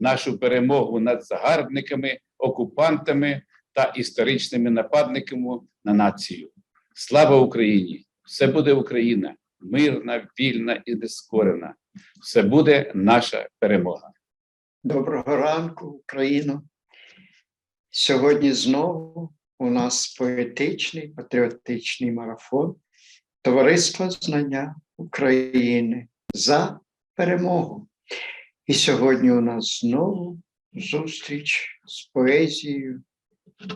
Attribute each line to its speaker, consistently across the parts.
Speaker 1: нашу перемогу над загарбниками, окупантами та історичними нападниками на націю. Слава Україні! Все буде Україна, мирна, вільна і нескорена. Все буде наша перемога.
Speaker 2: Доброго ранку, Україно. Сьогодні знову у нас поетичний патріотичний марафон Товариства знання України за перемогу. І сьогодні у нас знову зустріч з поезією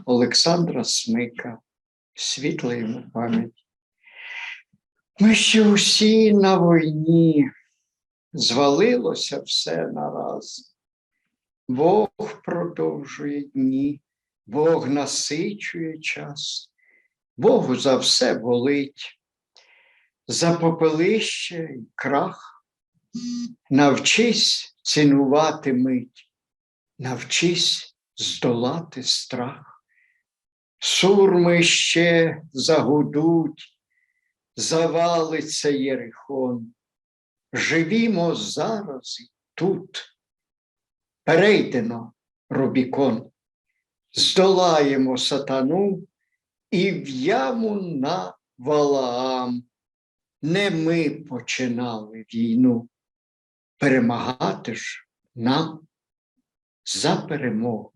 Speaker 2: Олександра Смика, світла йому пам'ять. Ми ще усі на війні, звалилося все нараз. Бог продовжує дні, Бог насичує час, Богу за все болить, за попелище й крах. Навчись цінувати мить, навчись здолати страх. Сурми ще загудуть, завалиться Єрихон. Живімо зараз і тут перейдено Рубікон, здолаємо сатану і в яму на Валаам. Не ми починали війну, перемагати ж нам за перемогу.